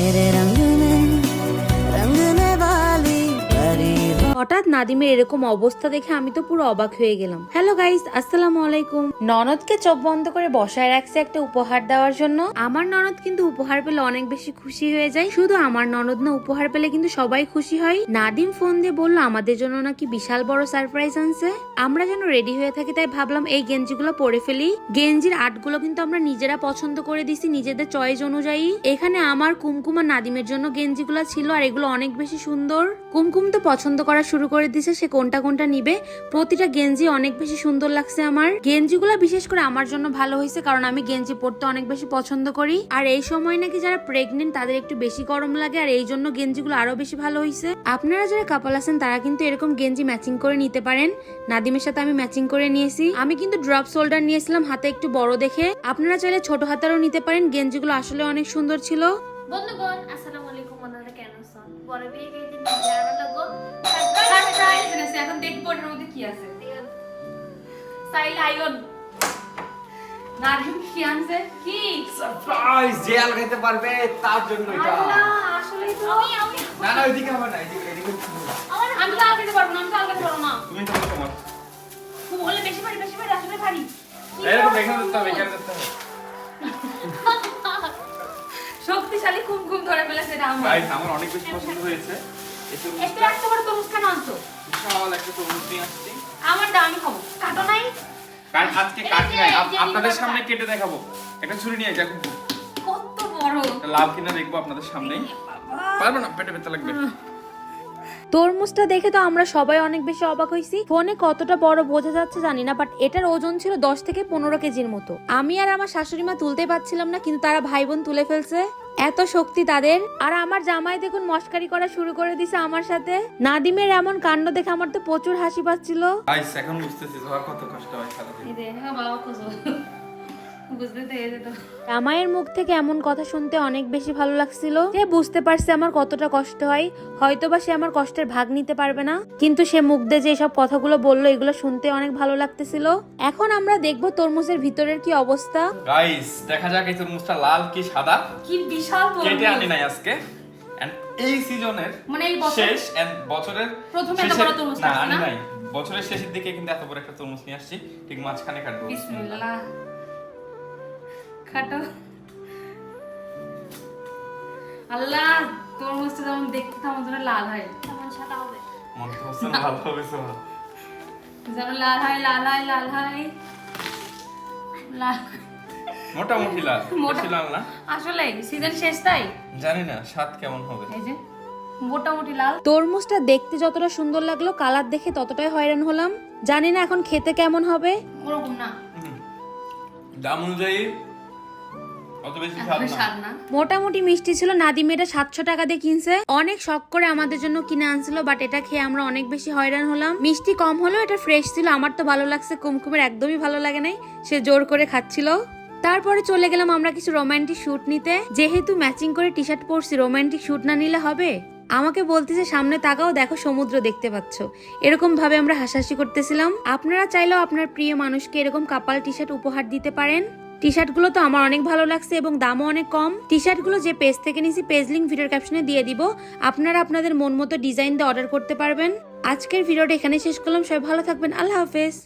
it is. নাদিমের এরকম অবস্থা দেখে আমি তো পুরো অবাক হয়ে গেলাম। হ্যালো গাইস আসসালামু আলাইকুম। ননদকে চোখ বন্ধ করে বসায় রাখছে একটা উপহার দেওয়ার জন্য। আমার ননদ কিন্তু উপহার পেলে অনেক বেশি খুশি হয়ে যায়। শুধু আমার ননদ না, উপহার পেলে কিন্তু সবাই খুশি হয়। নাদিম ফোন দিয়ে বলল, আমাদের জন্য নাকি বিশাল বড় সারপ্রাইজ আনছে। আমরা যেন রেডি হয়ে থাকি, তাই ভাবলাম এই গেঞ্জিগুলো পরে ফেলি। গেঞ্জির আর্টগুলো কিন্তু আমরা নিজেরা পছন্দ করে দিছি, নিজেদের চয়েস অনুযায়ী। এখানে আমার কুমকুম আর নাদিমের জন্য গেঞ্জিগুলো ছিল, আর এগুলো অনেক বেশি সুন্দর। কুমকুম তো পছন্দ করা শুরু করে দিছে সে কোনটা কোনটা নিবে? প্রতিটা গেঞ্জি অনেক বেশি সুন্দর লাগছে আমার। গেঞ্জিগুলো বিশেষ করে আমার জন্য ভালো হয়েছে কারণ আমি গেঞ্জি পরতে অনেক বেশি পছন্দ করি। আর এই সময় নাকি যারা প্রেগনেন্ট তাদের একটু বেশি গরম লাগে আর এই জন্য গেঞ্জিগুলো আরও বেশি ভালো হয়েছে। আপনারা যারা কাপাল আছেন, তারা কিন্তু এরকম গেঞ্জি ম্যাচিং করে নিতে পারেন। নাদিমের সাথে আমি ম্যাচিং করে নিয়েছি। আমি কিন্তু ড্রপ শোল্ডার নিয়েছিলাম, হাতে একটু বড় দেখে। আপনারা চাইলে ছোট হাতারও নিতে পারেন, গেঞ্জিগুলো আসলে অনেক সুন্দর ছিল। বন্ধুগণ, আসসালামু আলাইকুম, আপনারা কেন আছেন? বড় বিয়ে গিয়ে দিন এখন দেখব এটার মধ্যে কি আছে। সাইল আইন নারিম কি আনছে? কি? সারপ্রাইজ যে আলগাইতে পারবে তার জন্য এটা। আসলে তো আমি আমি। না না ওইদিকে হবে না এদিকে এদিকে আমার আমি তো আলগাতে পারব না আমি তো আলগাতে পারব না। তুমি তো তোমার। তুই বলে বেশি আসলে এরকম হবে হবে। শক্তিশালী কুমকুম ধরে ফেলেছে এটা আমার। আমার অনেক বেশি পছন্দ হয়েছে। তরমুজটা এত বড় তরমুজ কেন আনছো? বিশাল একটা তরমুজ নিয়ে আসছি। আমার দা আমি খাব। কাটো নাই? আজকে কাটি নাই। আপনাদের সামনে কেটে দেখাবো। একটা ছুরি নিয়ে যা কত বড়। লাভ কিনা দেখব আপনাদের সামনে পারব না? পেটে পেতে লাগবে। তরমুজটা দেখে তো আমরা সবাই অনেক বেশি অবাক হয়েছি। ফোনে কতটা বড় বোঝা যাচ্ছে জানি না বাট এটার ওজন ছিল দশ থেকে পনেরো কেজির মতো। আমি আর আমার শাশুড়ি মা তুলতে পারছিলাম না কিন্তু তারা ভাই বোন তুলে ফেলছে। এত শক্তি তাদের। আর আমার জামাই দেখুন মস্কারি করা শুরু করে দিছে আমার সাথে। নাদিমের এমন কাণ্ড দেখে আমার তো প্রচুর হাসি পাচ্ছিল। এখন বুঝতেছি কত কষ্ট হয় জামাইয়ের মুখ থেকে এমন কথা শুনতে অনেক বেশি ভালো লাগছিল সে বুঝতে পারছে আমার কতটা কষ্ট হয় হয়তোবা সে আমার কষ্টের ভাগ নিতে পারবে না। কিন্তু সে মুখ দিয়ে যে সব কথাগুলো বলল এগুলো শুনতে অনেক ভালো লাগতেছিল। এখন আমরা দেখব তরমুজের ভিতরের কি অবস্থা। গাইস দেখা যাক এই তরমুজটা লাল কি সাদা। কি বিশাল কেটে আনি নাই আজকে। এই সিজনের মানে এই বছর শেষ এন্ড বছরের প্রথমে এত বড় তরমুজ না কাটছে আনি না? নাই। বছরের শেষের দিকে কিন্তু এত বড় একটা তরমুজ নিয়ে আসছি। ঠিক মাঝখানে কাটবো। বিসমিল্লাহ। খাটো। আল্লাহ তরমুজটা যেমন দেখতে তেমন যেন লাল হয়। কেমন সাদা হবে। মনে না হবে যেন লাল হয় লাল হয় লাল হয়। লাল। মোটামুটি লাল। মোটা- লাল না? আসলে সিজন শেষ তাই? জানি না স্বাদ কেমন হবে? এই যে মোটামুটি লাল। তরমুজটা দেখতে যতটা সুন্দর লাগল কালার দেখে ততটাই হয়রান হলাম। জানি না এখন খেতে কেমন হবে। ওরকম না। দাম অনুযায়ী মোটামুটি মিষ্টি ছিল নাদিম এটা সাতশো টাকা দিয়ে কিনছে। অনেক শখ করে আমাদের জন্য কিনে আনছিল বাট এটা খেয়ে আমরা অনেক বেশি হয়রান হলাম। মিষ্টি কম হলেও এটা ফ্রেশ ছিল আমার তো ভালো লাগছে কুমকুমের একদমই ভালো লাগে নাই সে জোর করে খাচ্ছিল। তারপরে চলে গেলাম আমরা কিছু রোমান্টিক শুট নিতে। যেহেতু ম্যাচিং করে টি শার্ট পরছি রোমান্টিক শুট না নিলে হবে? আমাকে বলতেছে সামনে তাকাও দেখো সমুদ্র দেখতে পাচ্ছ। এরকম ভাবে আমরা হাসাহাসি করতেছিলাম। আপনারা চাইলেও আপনার প্রিয় মানুষকে এরকম কাপাল টি শার্ট উপহার দিতে পারেন। টি শার্টগুলো তো আমার অনেক ভালো লাগছে এবং দামও অনেক কম। টি শার্টগুলো যে পেজ থেকে নিয়েছি পেজ লিঙ্ক ভিডিওর ক্যাপশনে দিয়ে দিব। আপনারা আপনাদের মন মতো ডিজাইন দিয়ে অর্ডার করতে পারবেন। আজকের ভিডিওটা এখানে শেষ করলাম। সবাই ভালো থাকবেন। আল্লাহ হাফেজ।